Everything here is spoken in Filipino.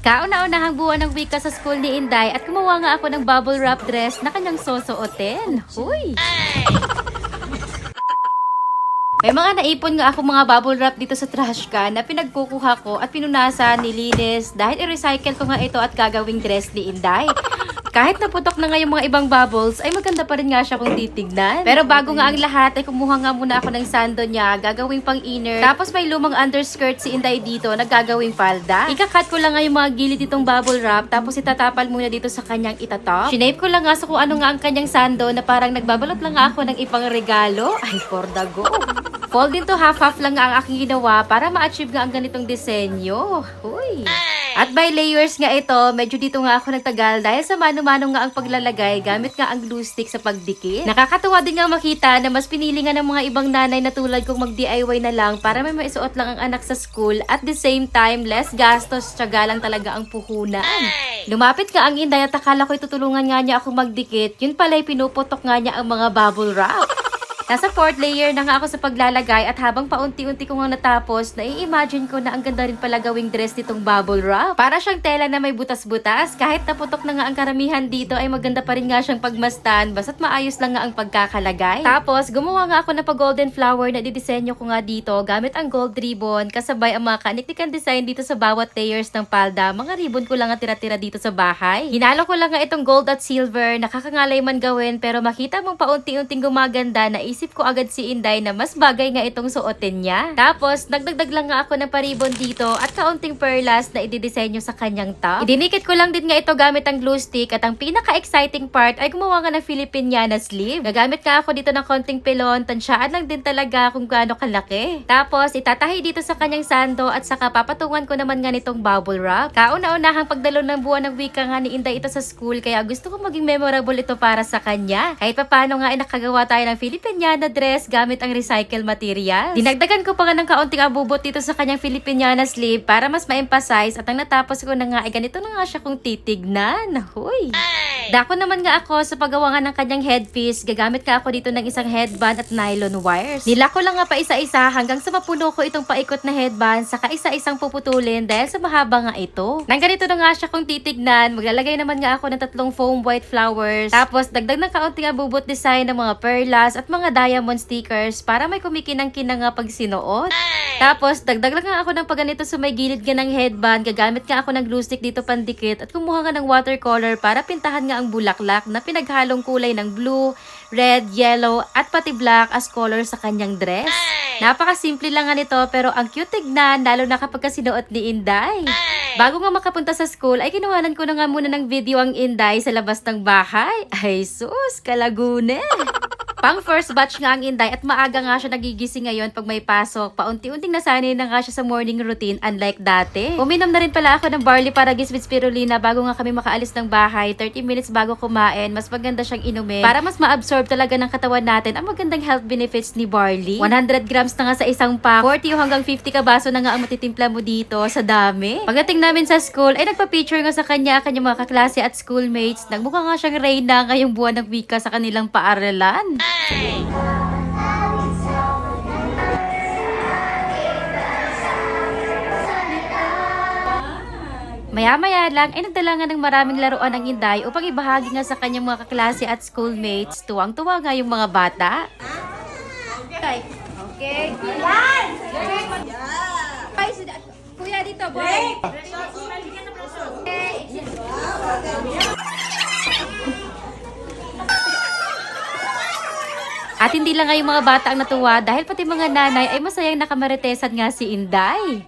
Kauna-unahang buwan ng wika sa school ni Inday at gumawa nga ako ng bubble wrap dress na kanyang sosuotin. Huy! May mga naipon nga ako mga bubble wrap dito sa trash can na pinagkukuha ko at pinunasan, nilinis dahil i-recycle ko nga ito at gagawing dress ni Inday. Kahit naputok na nga yung mga ibang bubbles, ay maganda pa rin nga siya kung titignan. Pero bago nga ang lahat, ay kumuha nga muna ako ng sando niya, gagawing pang inner. Tapos may lumang underskirt si Inday dito na gagawing palda. Ikakat ko lang nga yung mga gilid itong bubble wrap, tapos itatapal muna dito sa kanyang itatop. Shinape ko lang nga sa kung ano nga ang kanyang sando na parang nagbabalot lang ako ng ibang regalo. Ay, for the go. Fold into half-half lang nga ang aking ginawa para ma-achieve nga ang ganitong disenyo. Huy. At by layers nga ito, medyo dito nga ako nagtagal dahil sa mano-mano nga ang paglalagay gamit nga ang glue stick sa pagdikit. Nakakatuwa din nga makita na mas pinili nga ng mga ibang nanay na tulad kong mag-DIY na lang para may maisuot lang ang anak sa school at the same time, less gastos, tsaga lang talaga ang puhunan. Lumapit nga ang inday at akala ko itutulungan nga niya akong magdikit, yun pala'y pinuputok nga niya ang mga bubble wrap. Nasa fourth layer na nga ako sa paglalagay at habang paunti-unti ko nga natapos, nai-imagine ko na ang ganda rin pala gawing dress nitong bubble wrap. Para siyang tela na may butas-butas, kahit naputok na nga ang karamihan dito ay maganda pa rin nga siyang pagmastan, basta't maayos lang nga ang pagkakalagay. Tapos, gumawa nga ako ng pa-golden flower na didisenyo ko nga dito gamit ang gold ribbon, kasabay ang mga kaniktikan design dito sa bawat layers ng palda. Mga ribbon ko lang nga tira-tira dito sa bahay. Hinalo ko lang nga itong gold at silver, nakakangalay man gawin, pero makita mong paunti-unting gumaganda na Naisip ko agad si Inday na mas bagay nga itong suotin niya. Tapos, nagdagdag lang nga ako ng paribon dito at kaunting perlas na ididisenyo sa kanyang top. Idinikit ko lang din nga ito gamit ang glue stick at ang pinaka-exciting part ay gumawa nga ng Filipiniana sleeve. Gagamit nga ako dito ng konting pilon, tansyaan lang din talaga kung gaano kalaki. Tapos, itatahi dito sa kanyang sando at saka papatungan ko naman nga nitong bubble wrap. Kauna-unahang pagdalo ng buwan ng wika nga ni Inday ito sa school kaya gusto ko maging memorable ito para sa kanya. Kahit papano nga ay nakagawa tayo ng Filipiniana na dress gamit ang recycle materials. Dinagdagan ko pa nga ng kaunting abubot dito sa kanyang Filipiniana sleeve para mas ma-emphasize at ang natapos ko na nga ay ganito na nga siya kung titignan. Huy! Dako naman nga ako sa paggawa nga ng kanyang headpiece. Gagamit ka ako dito ng isang headband at nylon wires. Nila ko lang nga pa isa-isa hanggang sa mapuno ko itong paikot na headband saka isa-isang puputulin dahil sa mahaba nga ito. Nang ganito na nga siya kung titignan, maglalagay naman nga ako ng tatlong foam white flowers. Tapos dagdag ng kaunting abubot design ng mga perlas at mga diamond stickers para may kumikinang-kinang nga pag sinuot. Tapos, dagdag lang nga ako ng pagganito sa may gilid nga ng headband. Gagamit nga ako ng glue stick dito pandikit at kumuha nga ng watercolor para pintahan nga ang bulaklak na pinaghalong kulay ng blue, red, yellow, at pati black as color sa kanyang dress. Napakasimple lang nga nito pero ang cute tignan lalo na kapag sinuot ni Inday. Bago nga makapunta sa school ay kinuhanan ko na nga muna ng video ang Inday sa labas ng bahay. Ay sus, kalagune! Pang first batch nga ang Inday at maaga nga siya nagigising ngayon pag may pasok. Paunti-unting nasanay na nga siya sa morning routine unlike dati. Uminom na rin pala ako ng barley paragis with spirulina bago nga kami makaalis ng bahay. 30 minutes bago kumain, mas maganda siyang inumin para mas ma-absorb talaga ng katawan natin ang magandang health benefits ni barley. 100 grams na nga sa isang pack. 40 o hanggang 50 kabaso na nga ang matitimpla mo dito sa dami. Pagdating namin sa school, ay nagpa-picture nga sa kanya kanyang mga kaklase at schoolmates. Nagmukha nga siyang reyna ngayong buwan ng wika sa kanilang paaralan. Maya-maya lang ay nagdala nga ng maraming laruan ang Inday upang ibahagi nga sa kanyang mga kaklase at schoolmates. Tuwang-tuwa nga yung mga bata. Okay. Okay. Ay, sida- Kuya dito, boy. At hindi lang nga yung mga bata ang natuwa dahil pati mga nanay ay masayang nakamaritesan nga si Inday.